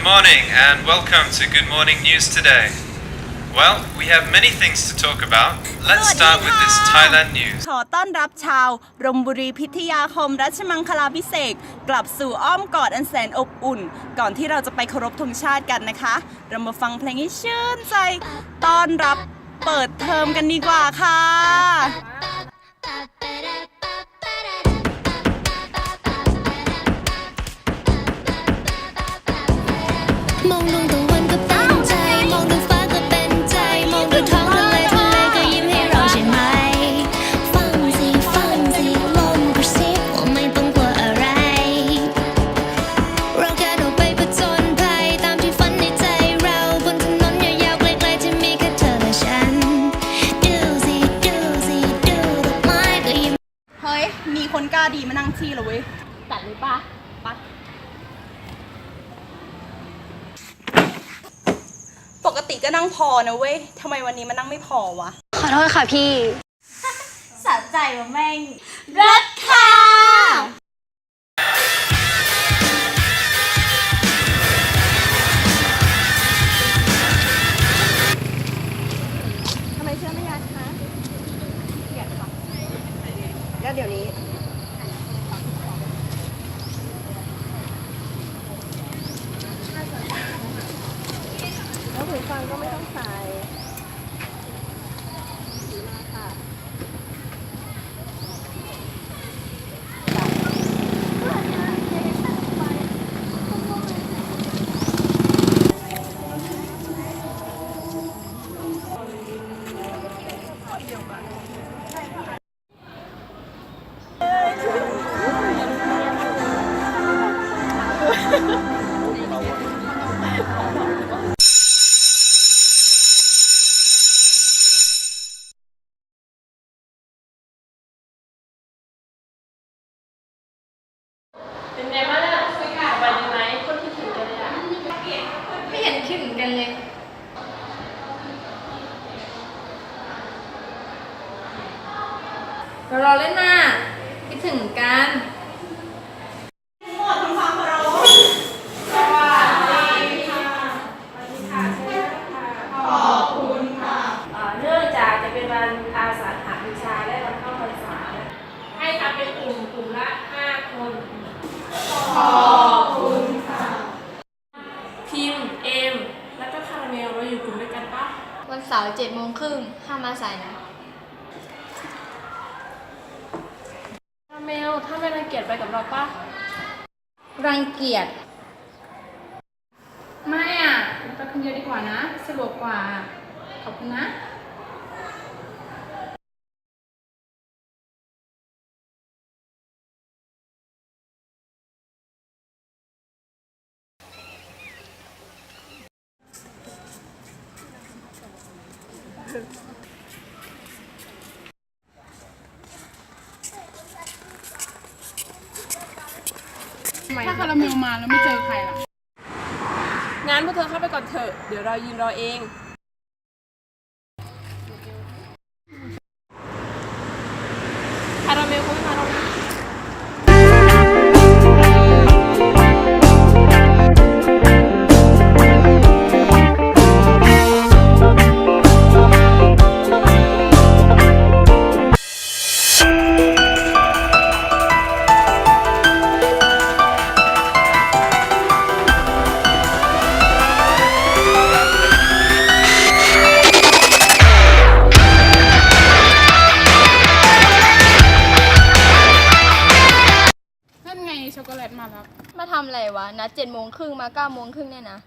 Good morning and welcome to Good Morning News today. Well, we have many things to talk about. Let's start with this Thailand news. ขอต้อนรับชาวรมบุรีพิทยาคมรัชมังคลาพิเศษกกลับสู่อ้อมกอดอันแสนอบอุ่น ก่อนที่เราจะไปเคารพธงชาติกันนะคะ เรามาฟังเพลงให้ชื่นใจ ต้อนรับเปิดเทอมกันดีกว่าค่ะ ติก็นั่งพอนะเว้ยทำไมวันนี้มานั่งไม่พอวะ ขอโทษค่ะพี่ สะใจว่าแม่งรัก ฟังก็ไม่ต้องใส่ ลเราอยู่กลุ่มด้วยกันปะวันเสาร์เจ็ดโมงครึ่งห้ามมาสายนะ เมลถ้าไม่รังเกียจไปกับเราปะรังเกียจ ไม่อะไปคนเดียวดีกว่านะ สะดวกกว่า ขอบคุณนะ ถ้าคาราเมลมาแล้วไม่เจอใครล่ะ งั้นพวกเธอเข้าไปก่อนเถอะ เดี๋ยวเรายืนรอเอง วะนัดเจ็ดโมงครึ่งมาเก้าโมงครึ่งเนี่ยนะ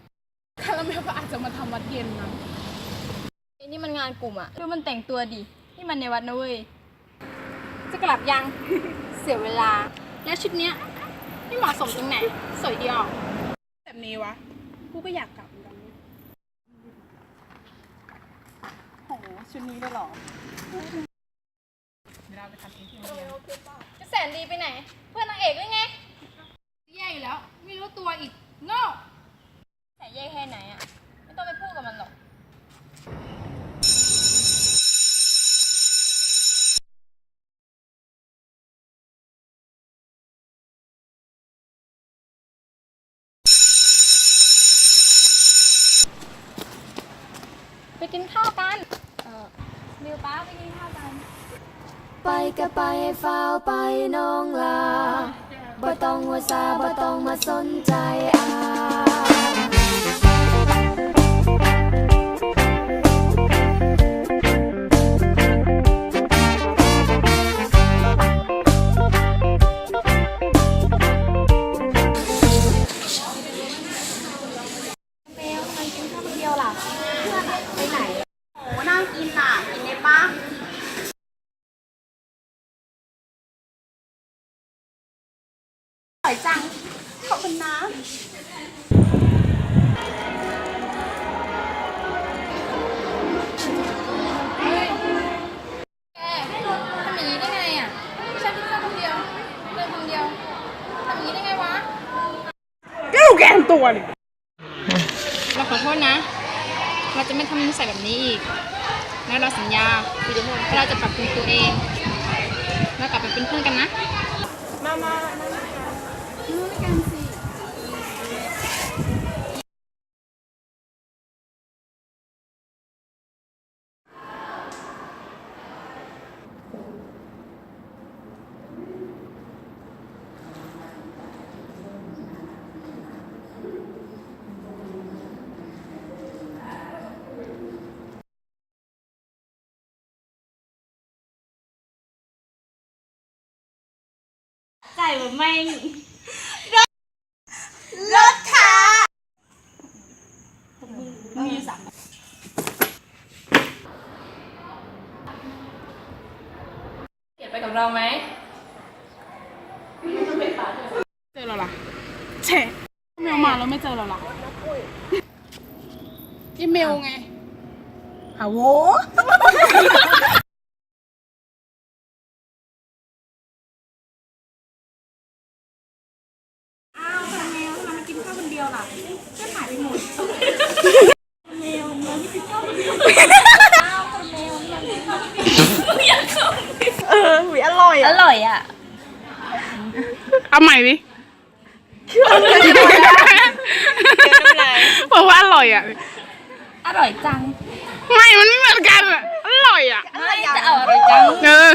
คาราเมลก็อาจจะมาทำวัดเย็นนะไอ้นี่มันงานกลุ่มอะดูมันแต่งตัวดิ นี่มันในวัดนะเว้ย จะกลับยัง เสียเวลา แล้วชุดเนี้ยไม่เหมาะสมตรงไหน สวยดีออก แบบนี้วะ กูก็อยากกลับเหมือนกันโหชุดนี้ได้หรอเดี๋ยวเราไปทำเองที่โรงเรียนจะแสนดีไปไหน เพื่อนนางเอกหรือไง ตัวอีกโง่แต่แย่แค่ไหนอะไม่ต้องไปพูดกับมันหรอก ไปกินข้าวกัน เออมิวป้าไปกินข้าวกัน ไปก็ไปให้าวไปน้องลา บ่ต้องว่าซาบ่ต้องมาสนใจอาย ตัวเนี่ยเราขอโทษนะ เราจะไม่ทำนิสัยแบบนี้อีกแล้วเราสัญญาว่าเราจะปรับปรุงตัวเองแล้วกลับไปเป็นเพื่อนกันนะใจแบบไม่รถรถค่ะมีสามเกลียดไปกับเราไหมเจอเราล่ะเช่เมลมาแล้วไม่เจอเราล่ะอีเมลไงหาโว เออหุย อร่อยออะร่อยอะ เอาใหม่ดิบอกว่าอร่อยอะ อร่อยจัง ไม่ มันไม่เหมือนกันอะ อร่อยอะ ไม่จะเอาอร่อยจัง เออ